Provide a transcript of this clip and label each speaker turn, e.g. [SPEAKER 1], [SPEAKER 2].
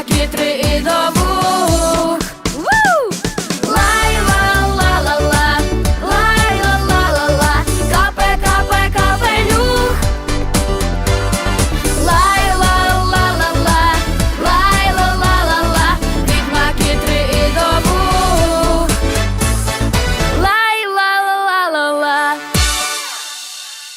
[SPEAKER 1] як вітри і до